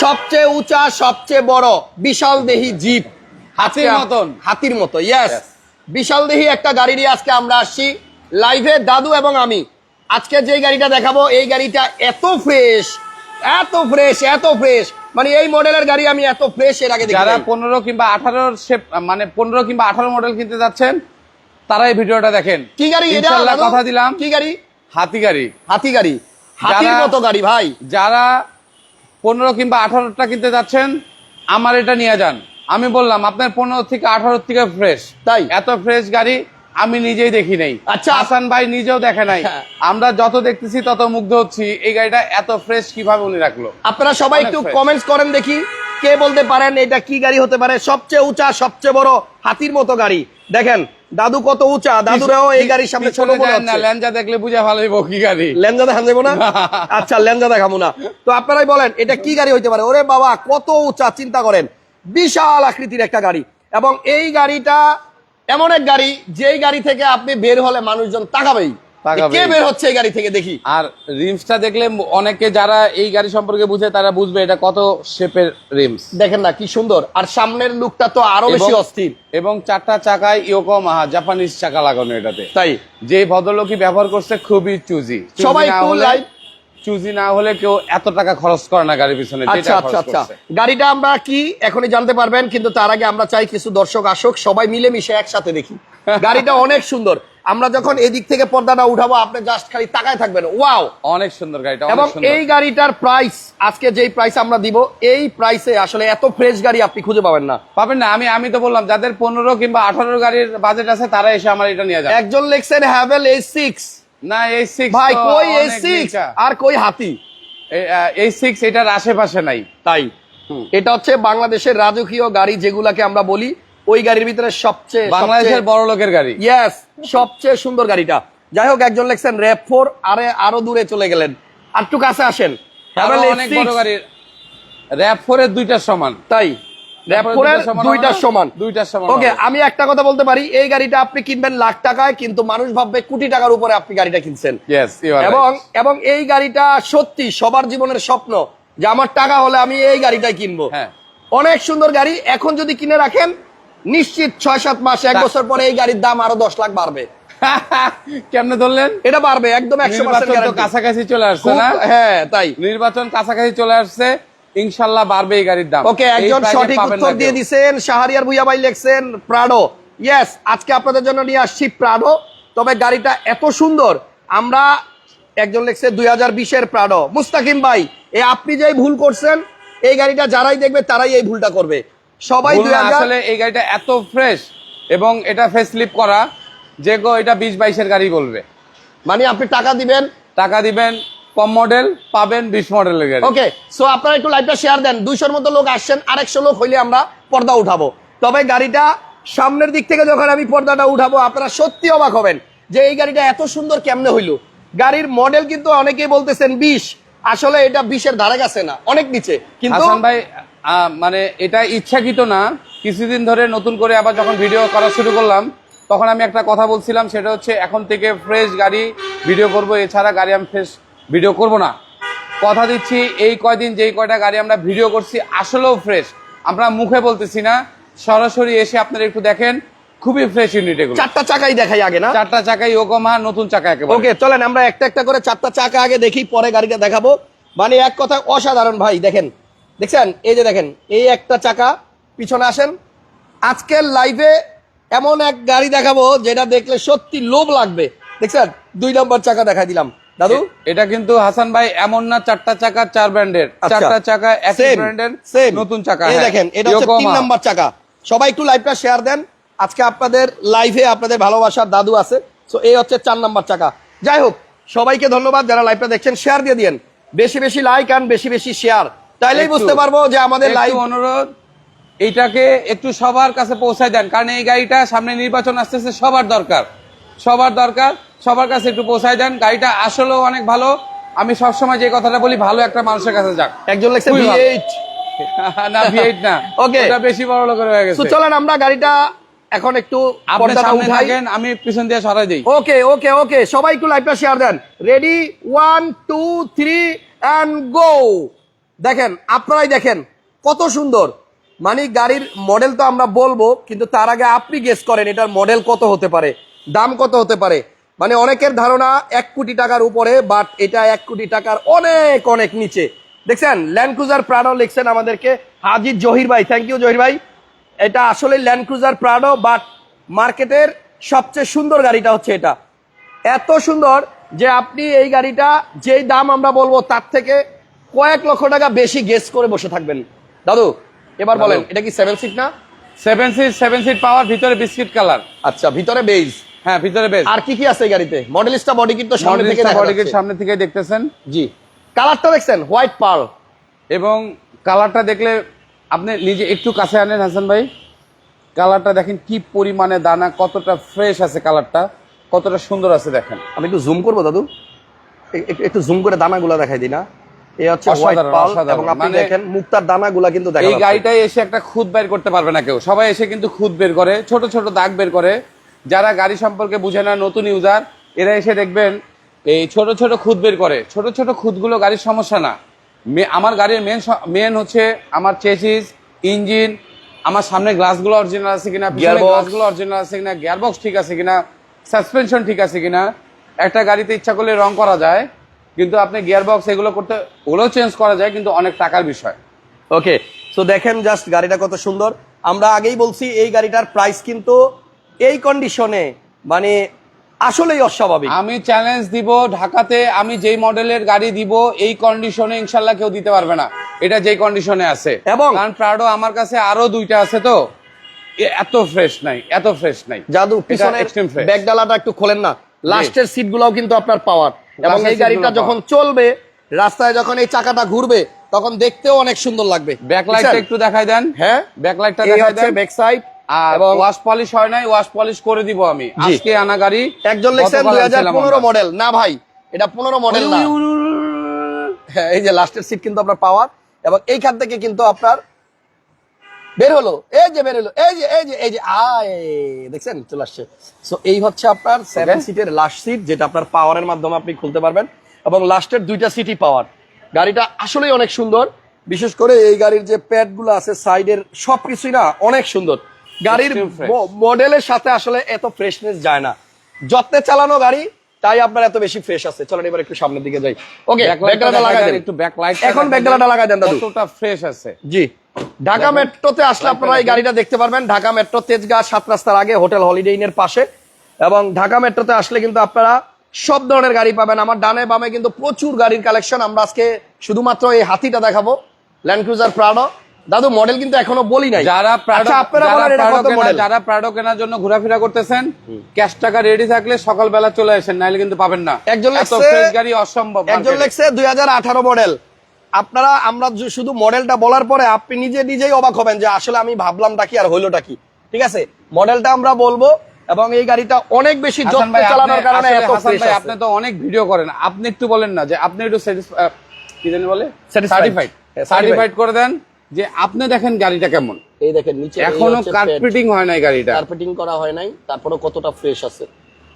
সবচেয়ে উঁচা সবচেয়ে বড় বিশাল দেহি জিপ। হাতির মতন। হাতির মতো ইয়েস. বিশাল দেহি একটা গাড়ি নিয়ে আজকে আমরা আসছি। লাইভে দাদু এবং আমি। আজকে যে গাড়িটা দেখাবো এই গাড়িটা এত ফ্রেশ এত ফ্রেশ এত ফ্রেশ মানে এই মডেলের গাড়ি আমি এত ফ্রেশ এর আগে দেখি যারা। পনেরো কিংবা আঠারোর মানে পনেরো কিংবা আঠারো মডেল কিনতে যাচ্ছেন তারা এই ভিডিওটা দেখেন। কি গাড়ি? কথা দিলাম। কি গাড়ি? হাতি গাড়ি। হাতি গাড়ি। হাতির মতো গাড়ি ভাই। যারা পনেরো কিংবা আঠারোটা কিনতে যাচ্ছেন আমার এটা নিয়ে যান আমি বললাম আপনার পনেরো থেকে আঠারো থেকে ফ্রেশ তাই? এত ফ্রেশ গাড়ি আমি নিজেই দেখি নাই আচ্ছা। আসান ভাই নিজেও দেখে নাই হ্যাঁ। আমরা যত দেখতেছি তত মুগ্ধ হচ্ছি এই গাড়িটা এত ফ্রেশ কীভাবে উনি রাখল আপনারা সবাই একটু। কমেন্টস করেন দেখি কে বলতে পারেন এটা কি গাড়ি হতে পারে? সবচেয়ে উঁচা সবচেয়ে বড় হাতির মতো গাড়ি। দেখেন দাদু কত উঁচা দাদুরাও এই গাড়ির সামনে ছোট মনে হচ্ছে। ল্যাঞ্জা দেখলে বুঝা ভালো হইব কি গাড়ি। লেনজা দেখান যাব না? আচ্ছা লেনজা দেখাবো না। তো আপনারাই বলেন এটা কি গাড়ি হইতে পারে? ওরে বাবা কত উঁচা চিন্তা করেন। বিশাল আকৃতির একটা গাড়ি। এবং এই গাড়িটা এমন এক গাড়ি যেই গাড়ি থেকে আপনি বের হলে মানুষজন তাকাবেই। কে বের হচ্ছে এই গাড়ি থেকে? দেখি। আর রিমসটা দেখলে অনেকে যারা এই গাড়ি সম্পর্কে বুঝে তারা বুঝবে এটা কত শেপের রিমস দেখেন না কি সুন্দর। আর সামনের লুকটা তো আরও বেশি অস্থির। এবং চারটা চাকায় ইয়োকোমাহা জাপানিজ চাকা লাগানো এটাতে। তাই? যে ভদ্রলোকই ব্যবহার করছে খুবই চুজি সবাই চুজি না হলে কেউ এত টাকা খরচ করে না গাড়ির পিছনে আচ্ছা আচ্ছা আচ্ছা। গাড়িটা আমরা কি এখনই জানতে পারবেন কিন্তু তার আগে আমরা চাই কিছু দর্শক আসুক সবাই মিলে মিশে একসাথে দেখি। গাড়িটা অনেক সুন্দর। আমরা যখন এদিক থেকে পর্দাটা উঠাবো আপনি জাস্ট খালি তাকায় থাকবেন। ওয়াও অনেক সুন্দর গাড়িটা এবং এই গাড়িটার প্রাইস আজকে যেই প্রাইস আমরা দিব এই প্রাইসে আসলে এত ফ্রেশ গাড়ি আপনি খুঁজে পাবেন না। পাবেন না আমি আমি তো বললাম যাদের পনেরো কিংবা আঠারো গাড়ির বাজেট আছে তারা এসে আমার এটা নিয়ে যাবে। একজন লেখছেন হ্যাভেল এই সিক্স না এই সিক্স ভাই কই এই সিক্স আর কই হাতি? এই সিক্স এটার আশেপাশে নাই। তাই। এটা হচ্ছে বাংলাদেশের রাজকীয় গাড়ি যেগুলাকে আমরা বলি ওই গাড়ির ভিতরে সবচেয়ে বাংলাদেশের বড় লোকের গাড়ি। ইয়েস সবচেয়ে সুন্দর গাড়িটা। যাই হোক একজন লেখছেন র্যাপ ফোর আরে আরও দূরে চলে গেলেন। আর একটু কাছে আসেন। আরও Havel অনেক S6 বড় গাড়ির র্যাপ ফোরের দুইটার সমান। তাই র্যাপ Raptor ফোরের দুইটার সমান দুইটার হবে না? সমান। দুইটার সমান ওকে হবে। আমি একটা কথা বলতে পারি এই গাড়িটা আপনি কিনবেন লাখ টাকায় কিন্তু মানুষ ভাববে কোটি টাকার উপরে আপনি গাড়িটা কিনছেন। এবং এবং এই গাড়িটা সত্যি সবার জীবনের স্বপ্ন যে আমার টাকা হলে আমি এই গাড়িটাই কিনবো। হ্যাঁ। অনেক সুন্দর গাড়ি এখন যদি কিনে রাখেন নিশ্চিত ছয় সাত মাস এক বছর পরে এই গাড়ির দাম আরও দশ লাখ বাড়বে। কেমনে ধরলেন? এটা বাড়বে একদম একশো তো কাছাকাছি চলে আসছে না? হ্যাঁ তাই। নির্বাচন কাছাকাছি চলে আসছে ইনশাল্লাহ বাড়বে এই গাড়ির দাম। ওকে একজন সঠিক উত্তর দিয়ে দিছেন শাহরিয়ার ভুইয়া ভাই লেখছেন প্রাডো ইয়েস আজকে আপনাদের জন্য নিয়ে আসছি প্রাডো তবে গাড়িটা এত সুন্দর আমরা একজন লেখছে দুই হাজার বিশের প্রাডো মুস্তাকিম ভাই এ আপনি যে ভুল করছেন এই গাড়িটা যারাই দেখবে তারাই এই ভুলটা করবে। সবাই আসলে এই গাড়িটা এত ফ্রেশ এবং এটা ফেস লিপ করা যে গো এটা বিশ বাইশের গাড়ি বলবে। মানে আপনি টাকা দিবেন? টাকা দিবেন কম মডেল পাবেন বিশ মডেলের গাড়ি। ওকে সো আপনারা একটু লাইভটা শেয়ার দেন। দুইশোর মতো লোক আসছেন আরেকশো লোক হইলে আমরা পর্দা উঠাবো। তবে গাড়িটা সামনের দিক থেকে যখন আমি পর্দাটা উঠাবো আপনারা সত্যি অবাক হবেন যে এই গাড়িটা এত সুন্দর কেমনে হইল। গাড়ির মডেল কিন্তু অনেকেই বলতেছেন বিশ। আসলে এটা বিশের ধারে গেছে না অনেক নিচে। কিন্তু ভাই মানে এটা ইচ্ছাকৃত না। কিছুদিন ধরে নতুন করে আবার যখন ভিডিও করা শুরু করলাম তখন আমি একটা কথা বলছিলাম সেটা হচ্ছে এখন থেকে ফ্রেশ গাড়ি ভিডিও করব এছাড়া গাড়ি আমি ফ্রেশ ভিডিও করব না। কথা দিচ্ছি এই কয়দিন যেই কয়টা গাড়ি আমরা ভিডিও করছি আসলেও ফ্রেশ আমরা মুখে বলতেছি না সরাসরি এসে আপনারা একটু দেখেন খুবই ফ্রেশ ইউনিট এগুলো। চারটা চাকাই দেখাই আগে না? চারটা চাকাই ওকমা নতুন চাকা একেবারে। ওকে চলেন আমরা একটা একটা করে চারটা চাকা আগে দেখি পরে গাড়িটা দেখাবো। মানে এক কথা অসাধারণ ভাই দেখেন। দেখছেন? এই যে দেখেন এই একটা চাকা পিছনে আসেন। আজকের লাইভে এমন এক গাড়ি দেখাবো যেটা দেখলে সত্যি লোভ লাগবে। দেখছেন? দুই নম্বর চাকা দেখাই দিলাম। দাদু? এটা কিন্তু হাসান ভাই এমন না চারটা চাকা চার ব্র্যান্ডের আচ্ছা। চারটা চাকা একই ব্র্যান্ডের same। নতুন চাকা। এই হ্যাঁ। দেখেন এটা হচ্ছে তিন। নাম্বার চাকা। সবাই একটু লাইভটা শেয়ার দেন। আজকে আপনাদের লাইভে আপনাদের ভালোবাসার দাদু আছে। সো এই হচ্ছে চার নাম্বার চাকা। যাই হোক সবাইকে ধন্যবাদ যারা লাইভটা দেখছেন। শেয়ার দিয়ে দিয়েন। বেশি বেশি লাইক আর বেশি বেশি শেয়ার তাইলেই বুঝতে পারব যে আমাদের লাইভ অনুরোধ এইটাকে একটু সবার কাছে পৌঁছায় দেন কারণ এই গাড়িটা সামনে নির্বাচন আসতেছে সবার দরকার। সবার দরকার সবার কাছে একটু পৌঁছায় দেন। গাড়িটা আসলেও অনেক ভালো। আমি সবসময় যে কথাটা বলি ভালো একটা মানুষের কাছে যাক। একজন লেখছে V8 না ভি না। Okay. ওটা বেশি বড় লোকের হয়ে গেছে। চলেন আমরা গাড়িটা এখন একটু আপনি পর্দাটা সামনে থাকেন আমি পিছন দিয়ে সরাই দিই। ওকে ওকে ওকে সবাই একটু লাইভটা share then. Ready one two three and go দেখেন, আপনারাই দেখেন, কত সুন্দর। মানে গাড়ির মডেল তো আমরা বলব, কিন্তু তার আগে আপনি গেস করেন এটার মডেল কত হতে পারে, দাম কত হতে পারে। মানে অনেকের ধারণা এক কোটি টাকার উপরে বাট এটা এক কোটি টাকার অনেক অনেক নিচে। দেখছেন ল্যান্ড ক্রুজার প্রাডো লিখছেন আমাদেরকে। হাজির জহির ভাই থ্যাংক ইউ জহির ভাই। এটা আসলে ল্যান্ড ক্রুজার প্রাডো বাট মার্কেটের সবচেয়ে সুন্দর গাড়িটা হচ্ছে এটা। এত সুন্দর যে আপনি এই গাড়িটা যেই দাম আমরা বলব, তার থেকে কয়েক লক্ষ টাকা বেশি গেস করে বসে থাকবেন। দাদু এবার বলেন এটা কি সেভেন সিট না? Seven seat seven seat power ভিতরে বিস্কিট কালার আচ্ছা ভিতরে বেজ হ্যাঁ ভিতরে বেজ আর কি কি আছে গাড়িতে? মডেলিস্টা বডি কিট তো সামনে থেকে বডিকের যাচ্ছে। সামনে থেকে দেখতেছেন। জি। কালারটা দেখছেন? হোয়াইট পার্ল এবং কালারটা দেখলে আপনি নিজে একটু কাছে আনেন হাসান ভাই। কালারটা দেখেন কি পরিমাণে দানা কতটা ফ্রেশ আছে কালারটা কতটা সুন্দর আছে দেখেন। আমি একটু জুম করব দাদু? একটু- একটু জুম করে দানাগুলা দেখাই দিই না। এই হচ্ছে হোয়াইট অসাধারণ, এবং আপনি মানে- দেখেন মুক্তার দানাগুলা কিন্তু এই গাড়িটাই এসে একটা খুদ বের করতে পারবে না কেউ। সবাই এসে কিন্তু খুদ বের করে ছোট ছোট দাগ বের করে। যারা গাড়ি সম্পর্কে বুঝে না নতুন ইউজার এরা এসে দেখবেন এই ছোট ছোট খুদ বের করে। ছোট ছোট খুদগুলো গাড়ির সমস্যা না। আমার গাড়ির মেন মেন হচ্ছে আমার চেসিস ইঞ্জিন আমার সামনে গ্লাসগুলো অরিজিনাল আছে কিনা পিছনে Gearbox। গ্লাসগুলো অরিজিনাল আছে কিনা গিয়ারবক্স ঠিক আছে কিনা সাসপেনশন ঠিক আছে কিনা একটা গাড়িতে ইচ্ছা করলে রং করা যায়। কিন্তু আপনি গিয়ারবক্স এগুলো করতে ওগুলো চেঞ্জ করা যায় কিন্তু অনেক টাকার বিষয়। ওকে তো দেখেন জাস্ট গাড়িটা কত সুন্দর। আমরা আগেই বলছি এই গাড়িটার প্রাইস কিন্তু এই কন্ডিশনে মানে আসলেই অস্বাভাবিক। আমি চ্যালেঞ্জ দিব ঢাকাতে আমি যেই মডেলের গাড়ি দিব এই কন্ডিশনে ইনশাল্লাহ কেউ দিতে পারবে না। এটা যেই কন্ডিশনে আছে। এবং- কারণ প্রাডো আমার কাছে আরও দুইটা আছে তো। এত ফ্রেশ নাই এত ফ্রেশ নাই। জাদু পিছনে। ব্যাক ডালাটা একটু খোলেন না। লাস্টের সিট গুলাও কিন্তু আপনার পাওয়ার এবং এই গাড়িটা যখন চলবে রাস্তায় যখন এই চাকাটা ঘুরবে তখন দেখতেও অনেক সুন্দর লাগবে। ব্যাকলাইটটা একটু দেখাই দেন। হ্যাঁ? ব্যাকলাইটটা দেখাই দেন। ব্যাক সাইড আর ওয়াশ পলিশ হয় নাই ওয়াশ পলিশ করে দিব আমি। আজকে আনা গাড়ি একজন লিখছেন গতকাল দুই হাজার আনছিলাম পনেরো আমরা। মডেল না ভাই এটা পনেরো মডেল না। হ্যাঁ এই যে লাস্টের সিট কিন্তু আপনার পাওয়ার এবং এইখান থেকে কিন্তু আপনার বের হলো এই যে বের হলো এই যে এই যে এই যে আয় দেখছেন? চলে আসছে। সো এই হচ্ছে আপনার সেভেন সিটের লাস্ট সিট যেটা আপনার পাওয়ারের মাধ্যমে আপনি খুলতে পারবেন এবং লাস্টের দুইটা সিটই পাওয়ার গাড়িটা আসলেই অনেক সুন্দর। বিশেষ করে এই গাড়ির যে প্যাডগুলো আছে সাইডের সবকিছুই না অনেক সুন্দর। গাড়ির মডেলের সাথে আসলে এত ফ্রেশনেস যায় না। যত্নে চালানো গাড়ি তাই আপনার এত বেশি ফ্রেশ আছে। চলেন এবার একটু সামনের দিকে যাই। ওকে ব্যাকলাইটটা লাগাই দেন। একটু ব্যাকলাইট এখন ব্যাকলাইটটা লাগাই দেন দাদু। কতটা ফ্রেশ আছে। জি। ঢাকা। মেট্রোতে আসলে আপনারা এই গাড়িটা দেখতে পারবেন। ঢাকা মেট্রো তেজগাঁ সাত রাস্তার আগে হোটেল হলিডে ইনের পাশে। এবং ঢাকা মেট্রোতে আসলে কিন্তু আপনারা সব ধরনের গাড়ি পাবেন। আমার ডানে বামে কিন্তু প্রচুর গাড়ির কালেকশন। আমরা আজকে শুধুমাত্র এই হাতিটা দেখাবো। ল্যান্ড ক্রুজার প্রাডো দাদু মডেল কিন্তু এখনও বলি নাই। যারা আচ্ছা, যারা প্রাডো কেনার জন্য ঘোরাফেরা করতেছেন ক্যাশ টাকা রেডি থাকলে সকালবেলা চলে আসেন নাইলে কিন্তু পাবেন না। একজন গাড়ি অসম্ভব একজন। লেখছে দুই হাজার আঠারো মডেল আপনারা আমরা শুধু মডেলটা বলার পরে আপনি নিজে নিজেই অবাক হবেন যে আসলে আমি ভাবলামটা কি আর হইলোটা কি। ঠিক আছে? মডেলটা আমরা বলব এবং এই গাড়িটা অনেক বেশি চালানোর কারণে এত ভাই, আপনি তো অনেক ভিডিও করেন। আপনি একটু বলেন না যে আপনি একটু কি জানি বলে? সার্টিফাইড হ্যাঁ, সার্টিফাইড করে দেন যে আপনি দেখেন গাড়িটা কেমন। এই দেখেন নিচে এখনও কার্পেটিং হয় নাই গাড়িটা। কার্পেটিং করা হয় নাই তারপরে কতটা ফ্রেশ আছে।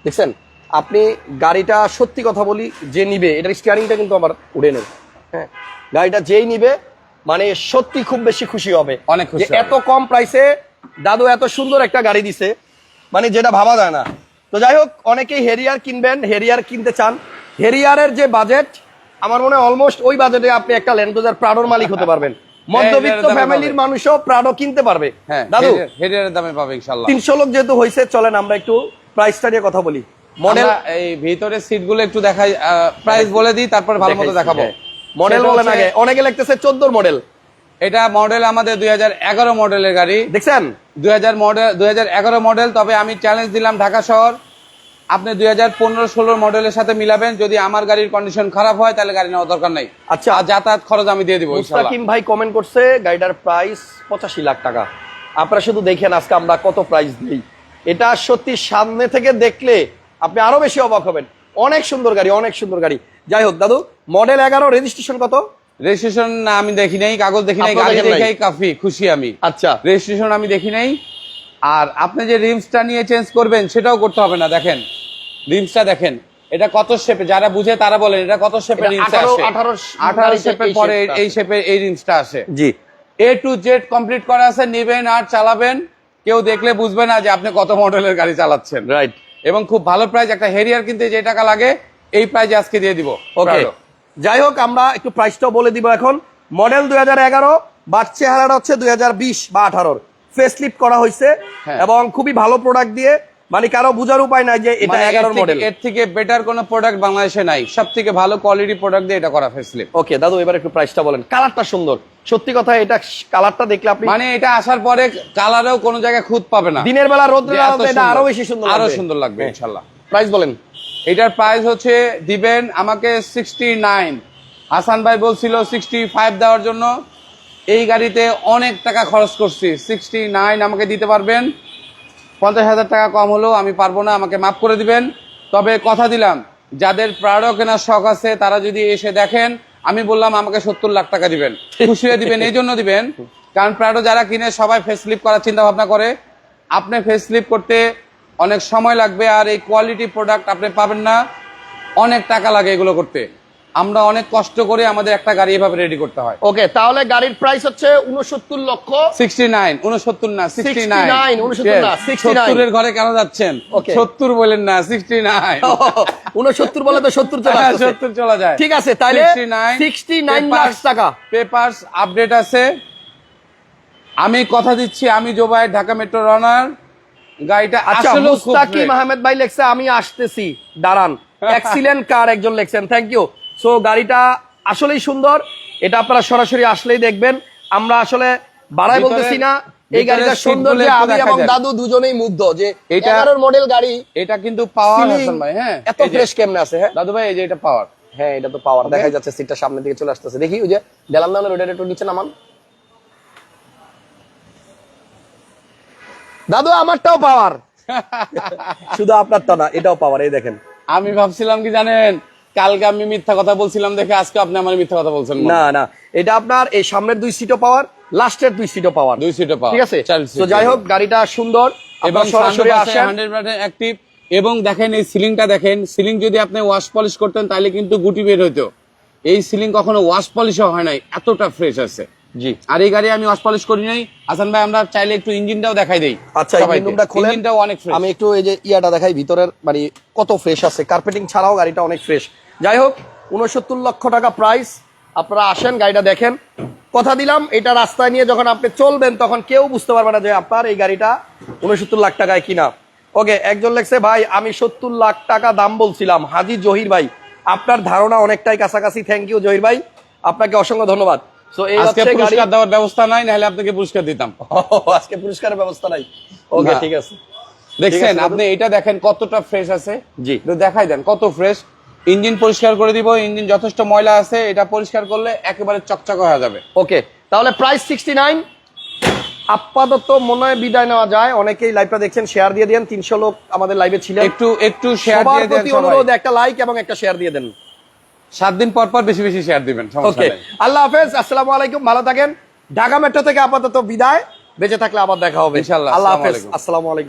দেখছেন? আপনি গাড়িটা সত্যি কথা বলি যে নিবে এটার স্টিয়ারিংটা কিন্তু আমার উড়ে নেই হ্যাঁ। গাড়িটা যেই নিবে মানে সত্যি খুব বেশি খুশি হবে। অনেক খুশি এত কম প্রাইসে দাদু এত সুন্দর একটা গাড়ি দিছে মানে যেটা ভাবা যায় না। তো যাই হোক অনেকেই হেরিয়ার কিনবেন হেরিয়ার কিনতে চান। হেরিয়ারের যে বাজেট আমার মনে হয় অলমোস্ট ওই বাজেটে আপনি একটা ল্যান্ড ক্রুজার প্রাডোর মালিক হতে পারবেন। মধ্যবিত্ত ফ্যামিলির। মানুষও প্রাডো কিনতে পারবে। হ্যাঁ দাদু হেরিয়ারের দামে পাবে ইনশাল্লাহ তিনশো লোক যেহেতু হয়েছে চলেন আমরা একটু প্রাইসটা নিয়ে কথা বলি। মডেল এই ভিতরে সিটগুলো একটু দেখাই প্রাইস বলে দিই তারপর ভালো মতো দেখাবো। মডেল বলেন আগে। অনেকে লিখতেছে চোদ্দোর মডেল। এটা মডেল আমাদের দুই হাজার এগারো মডেলের গাড়ি। দেখছেন? দুই হাজার মডেল দুই হাজার এগারো মডেল তবে আমি চ্যালেঞ্জ দিলাম ঢাকা শহর। আপনি দুই হাজার পনেরো ষোলোর মডেলের সাথে মিলাবেন। যদি আমার গাড়ির কন্ডিশন খারাপ হয় তাহলে গাড়ি নেওয়ার দরকার নাই। আচ্ছা। আর যাতায়াত খরচ আমি দিয়ে দিব মুস্তাকিম ভাই কমেন্ট করছে গাড়িটার প্রাইস পঁচাশি লাখ টাকা। আপনারা শুধু দেখেন আজকে আমরা কত প্রাইস দিই। এটা সত্যি সামনে থেকে দেখলে আপনি আরও বেশি অবাক হবেন। অনেক সুন্দর গাড়ি অনেক সুন্দর গাড়ি। যাই হোক দাদু মডেল এগারো রেজিস্ট্রেশন কত? রেজিস্ট্রেশন আমি দেখি নাই কাগজ দেখি নাই গাড়ি? দেখেই কাফি খুশি আমি। আচ্ছা। রেজিস্ট্রেশন আমি দেখি নাই আর আপনি যে রিমসটা নিয়ে চেঞ্জ করবেন সেটাও করতে হবে না দেখেন। রিমসটা দেখেন এটা কত শেপে যারা বুঝে তারা বলেন এটা কত শেপের এটা রিংস 18 আসে। 18 আঠারো শেপের পরে এই শেপের এই রিমসটা আসে। জি। এ টু জেড কমপ্লিট করা আছে নেবেন আর চালাবেন। কেউ দেখলে বুঝবে না যে আপনি কত মডেলের গাড়ি চালাচ্ছেন। রাইট এবং খুব ভালো প্রাইস একটা হেরিয়ার কিনতে যে টাকা লাগে এই প্রাইজে আজকে দিয়ে দিব ওকে যাই হোক আমরা একটু প্রাইসটাও বলে দিব এখন। মডেল দুই হাজার এগারো বাট চেহারাটা হচ্ছে দুই হাজার বিশ বা আঠারোর। ফেস লিফট করা হয়েছে হ্যাঁ। এবং খুবই ভালো প্রোডাক্ট দিয়ে মানে কারও বোঝার উপায় নাই যে এটা মানে এগারোর মডেল এর থেকে বেটার কোনো প্রোডাক্ট বাংলাদেশে নাই। সব থেকে ভালো কোয়ালিটি প্রোডাক্ট দিয়ে এটা করা ফেসলিপ ওকে দাদু এবার একটু প্রাইসটা বলেন। কালারটা সুন্দর। সত্যি কথা এটা কালারটা দেখলে আপনি মানে এটা আসার পরে কালারেও কোনো জায়গায় খুঁত পাবে না। দিনের বেলা এটা আরও বেশি সুন্দর আরও সুন্দর লাগবে। ইনশাল্লাহ প্রাইস বলেন। এটার প্রাইস হচ্ছে দিবেন আমাকে সিক্সটি নাইন হাসান ভাই বলছিল সিক্সটি ফাইভ দেওয়ার জন্য। এই গাড়িতে অনেক টাকা খরচ করছি। সিক্সটি নাইন আমাকে দিতে পারবেন। পঞ্চাশ হাজার টাকা কম হলেও আমি পারব না, আমাকে মাফ করে দিবেন। তবে কথা দিলাম, যাদের প্রাড়ো কেনার শখ আছে, তারা যদি এসে দেখেন, আমি বললাম আমাকে সত্তর লাখ টাকা দিবেন। খুশি হয়ে দিবেন, এই জন্য দিবেন। কারণ প্রাড়ো যারা কিনে সবাই ফেস স্লিপ করার চিন্তা ভাবনা করে। আপনি ফেস স্লিপ করতে অনেক সময় লাগবে আর এই কোয়ালিটি প্রোডাক্ট আপনি পাবেন না। অনেক টাকা লাগে এগুলো করতে। আমরা অনেক কষ্ট করে আমাদের একটা গাড়ি এভাবে রেডি করতে হয়। ওকে তাহলে গাড়ির প্রাইস হচ্ছে উনসত্তর লক্ষ। সিক্সটি নাইন উনসত্তর না সিক্সটি 69, 69 না, 69 সত্তরের ঘরে কেন যাচ্ছেন. সত্তর বলেন না সিক্সটি নাইন উনসত্তর বলে তো সত্তর চলে হ্যাঁ, সত্তর চলা যায়। ঠিক আছে তাহলে সিক্সটি নাইন লাখ টাকা। পেপার্স আপডেট আছে। আমি কথা দিচ্ছি আমি জোবাই ঢাকা মেট্রো রানার গাড়িটা আচ্ছা মুস্তাকিম আহমেদ ভাই লেখছে আমি আসতেছি দাঁড়ান। এক্সিলেন্ট কার একজন লেখছেন থ্যাংক ইউ সো গাড়িটা আসলেই সুন্দর এটা আপনারা সরাসরি আসলেই দেখবেন। আমরা আসলে বাড়াই বলতেছি না এই গাড়িটা সুন্দর যে আমি এবং দাদু দুজনেই মুগ্ধ যে এটা- এগারোর মডেল গাড়ি এটা কিন্তু পাওয়ার হাসান ভাই হ্যাঁ। এত ফ্রেশ কেমনে আছে হ্যাঁ? দাদু ভাই এই যে এটা পাওয়ার হ্যাঁ এটা তো পাওয়ার দেখা যাচ্ছে সিটটা সামনের দিকে চলে আসতেছে। দেখি ওই যে ডেলাম দামের ওটা একটু নিচে নামান। দাদু আমারটাও পাওয়ার শুধু আপনারটা না এটাও পাওয়ার এই দেখেন। আমি ভাবছিলাম কি জানেন কালকে আমি মিথ্যা কথা বলছিলাম দেখে আজকে আপনি আমার মিথ্যা কথা বলছেন না না এটা আপনার এই সামনের দুই সিটও পাওয়ার লাস্টের দুই সিটও পাওয়ার দুই সিটে পাওয়ার ঠিক আছে? তো যাই হোক গাড়িটা সুন্দর এবং সরাসরি আসেন। হান্ড্রেড পার্সেন্ট অ্যাক্টিভ এবং দেখেন এই সিলিংটা দেখেন সিলিং যদি আপনি ওয়াশ পলিশ করতেন তাহলে কিন্তু গুটি বের হইতো। এই সিলিং কখনো ওয়াশ পলিশও হয় নাই এতটা ফ্রেশ আছে। জি। আর এই গাড়ি আমি ওয়াশ পলিশ করি নাই। হাসান ভাই আমরা চাইলে একটু ইঞ্জিনটাও দেখাই দেই। আচ্ছা সবাইকে। ইঞ্জিন রুমটা খোলেন। ইঞ্জিনটাও অনেক ফ্রেশ আমি একটু এই যে ইয়াটা দেখাই ভিতরের মানে কত ফ্রেশ আছে। কার্পেটিং ছাড়াও গাড়িটা অনেক ফ্রেশ যাই হোক উনসত্তর লক্ষ টাকা প্রাইস আপনারা আসেন গাড়িটা দেখেন। কথা দিলাম এটা রাস্তায় নিয়ে যখন আপনি চলবেন তখন কেউ বুঝতে পারবে না যে আপনার এই গাড়িটা উনসত্তর লাখ টাকায় কিনা। ওকে একজন লেখছে ভাই আমি সত্তর লাখ টাকা দাম বলছিলাম। হাজি জহির ভাই আপনার ধারণা অনেকটাই কাছাকাছি। থ্যাংক ইউ জহির ভাই। আপনাকে অসংখ্য ধন্যবাদ। সো এই আজকে পুরস্কার দেওয়ার ব্যবস্থা নাই নাহলে আপনাকে পুরস্কার দিতাম। আজকে পুরস্কারের ব্যবস্থা নাই। ওকে ঠিক আছে। দেখছেন আপনি এটা দেখেন কতটা ফ্রেশ আছে। জি। একটু দেখাই দেন কত ফ্রেশ ইঞ্জিন পরিষ্কার করে দিব ইঞ্জিন যথেষ্ট ময়লা আছে এটা পরিষ্কার করলে একেবারে চকচক হয়ে যাবে। ওকে তাহলে প্রাইস সিক্সটি নাইন আপাতত মনে হয় বিদায় নেওয়া যায়। অনেকেই লাইভটা দেখছেন শেয়ার দিয়ে দেন। তিনশো লোক আমাদের লাইভে ছিলেন। একটু একটু শেয়ার দিয়ে দেন অনুরোধ একটা লাইক এবং একটা শেয়ার দিয়ে দেন। সাত দিন পর পর বেশি বেশি শেয়ার দিবেন ওকে আল্লাহ হাফেজ আসসালামু আলাইকুম ভালো থাকেন। ঢাকা মেট্রো থেকে আপাতত বিদায়। বেঁচে থাকলে আবার দেখা হবে। ইনশাআল্লাহ, আল্লাহ হাফেজ আসসালাম আসসালামু আলাইকুম।